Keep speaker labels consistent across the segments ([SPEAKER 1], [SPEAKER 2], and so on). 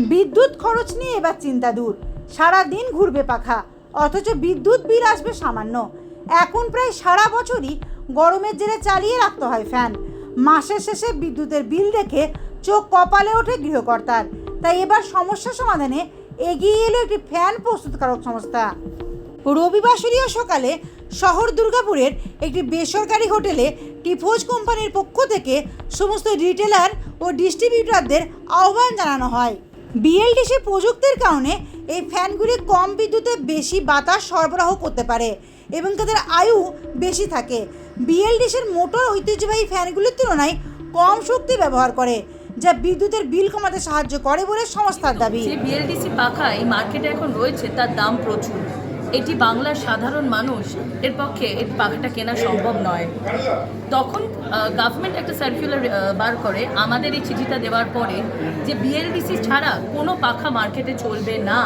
[SPEAKER 1] বিদ্যুৎ খরচ নিয়ে এবার চিন্তা দূর। সারা দিন ঘুরবে পাখা, অথচ বিদ্যুৎ বিল আসবে সামান্য। এখন প্রায় সারা বছরই গরমের জেরে চালিয়ে রাখতে হয় ফ্যান। মাসের শেষে বিদ্যুতের বিল দেখে চোখ কপালে ওঠে গৃহকর্তার। তাই এবার সমস্যা সমাধানে এগিয়ে এলো একটি ফ্যান প্রস্তুতকারক সংস্থা। রবিবাসরীয় সকালে শহর দুর্গাপুরের একটি বেসরকারি হোটেলে টিফোজ কোম্পানির পক্ষ থেকে সমস্ত রিটেলার ও ডিস্ট্রিবিউটরদের আহ্বান জানানো হয়। বিএলডিসি প্রযুক্তির কারণে এই ফ্যানগুলি কম বিদ্যুতে বেশি বাতাস সরবরাহ করতে পারে এবং তাদের আয়ু বেশি থাকে। বিএলডিসির মোটর ঐতিহ্যবাহী ফ্যানগুলির তুলনায় কম শক্তি ব্যবহার করে, যা বিদ্যুতের বিল কমাতে সাহায্য করে বলে সংস্থার দাবি।
[SPEAKER 2] বিএলডিসি পাখা এই মার্কেটে এখন রয়েছে, তার দাম প্রচুর। এটি বাংলার সাধারণ মানুষ এর পক্ষে এই পাখাটা কেনা সম্ভব নয়। তখন গভর্নমেন্ট একটা সার্কুলার বার করে আমাদের এই চিঠিটা দেওয়ার পরে যে বিএলডিসি ছাড়া কোনো পাখা মার্কেটে চলবে না।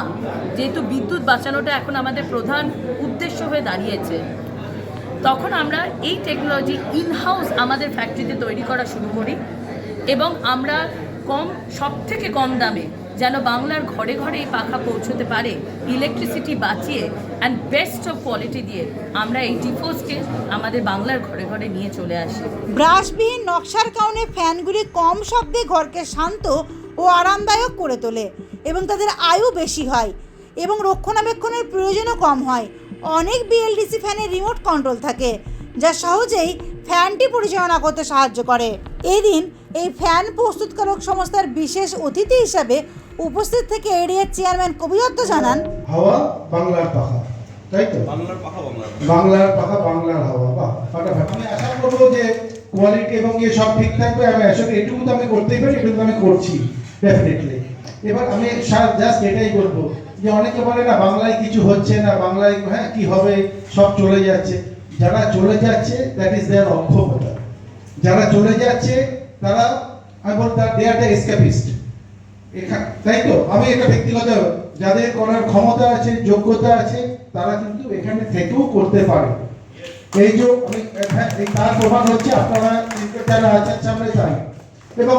[SPEAKER 2] যেহেতু বিদ্যুৎ বাঁচানোটা এখন আমাদের প্রধান উদ্দেশ্য হয়ে দাঁড়িয়েছে। তখন আমরা এই টেকনোলজি ইনহাউস আমাদের ফ্যাক্টরিতে তৈরি করা শুরু করি এবং আমরা কম সব থেকে কম দামে যেন বাংলার ঘরে ঘরে এই পাখা পৌঁছতে পারে ইলেকট্রিসিটি বাঁচিয়ে অ্যান্ড বেস্ট অফ কোয়ালিটি দিয়ে আমরা এই ডিফোসকে আমাদের বাংলার ঘরে ঘরে নিয়ে চলে আসি।
[SPEAKER 1] ব্রাশবিহীন নকশার কারণে ফ্যানগুলি কম শব্দে ঘরকে শান্ত ও আরামদায়ক করে তোলে এবং তাদের আয়ু বেশি হয় এবং রক্ষণাবেক্ষণের প্রয়োজনও কম হয়। অনেক বিএলডিসি ফ্যানের রিমোট কন্ট্রোল থাকে, যা সহজেই ফ্যানটি পরিচালনা করতে সাহায্য করে। এই দিন এই ফ্যান প্রস্তুতকারক সংস্থার বিশেষ অতিথি হিসাবে উপস্থিত থেকে এরিয়ার চেয়ারম্যান কবিদত্ত জানান।
[SPEAKER 3] হাওয়া বাংলার পাখা। তাই তো?
[SPEAKER 4] বাংলার পাখা বাংলার
[SPEAKER 3] বাংলার পাখা বাংলার হাওয়া। বাহ ফাটাফাটি। আমি আশা করব যে কোয়ালিটি এবং ইয়ে সব ঠিক থাকবে। আমি আসলে এটুকু তো আমি করতেই পারি এটুকু আমি করছি ডেফিনেটলি এবার আমি জাস্ট এটাই বলব যে অনেকে বলে না বাংলায় কিছু হচ্ছে না বাংলায় হ্যাঁ কি হবে সব চলে যাচ্ছে। যারা চলে যাচ্ছে দ্যাট ইজ দেয়ার অক্ষমতা। যারা চলে যাচ্ছে তারা আমি বলতে দে আর দ্য এসকেপিস্ট তাই তো? আমি এটা ব্যক্তিগত যাদের করার ক্ষমতা আছে যোগ্যতা আছে তারা কিন্তু এখানে থেকেও করতে পারে। এই যে আমি হ্যাঁ, তার প্রমাণ হচ্ছে আপনারা যারা আছেন সামনে তাই এবং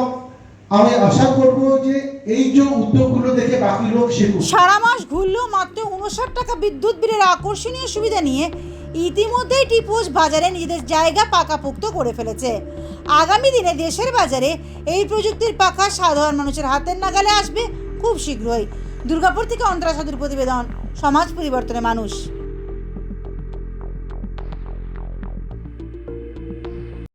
[SPEAKER 3] আমি আশা করব যে এই যে উদ্যোগগুলো দেখে বাকি লোক শিখুক।
[SPEAKER 1] সারা মাস ঘুরলেও মাত্র উনষাট টাকা বিদ্যুৎ বিলের আকর্ষণীয় সুবিধা নিয়ে ইতিমধ্যেই টিপোস বাজারে নিজেদের জায়গা পাকাপোক্ত করে ফেলেছে। আগামী দিনে দেশের বাজারে এই প্রযুক্তির পাখা সাধারণ মানুষের হাতের নাগালে আসবে খুব শীঘ্রই। দুর্গাপুর থেকে অন্তরা সাধুর প্রতিবেদন, সমাজ পরিবর্তনের মানুষ।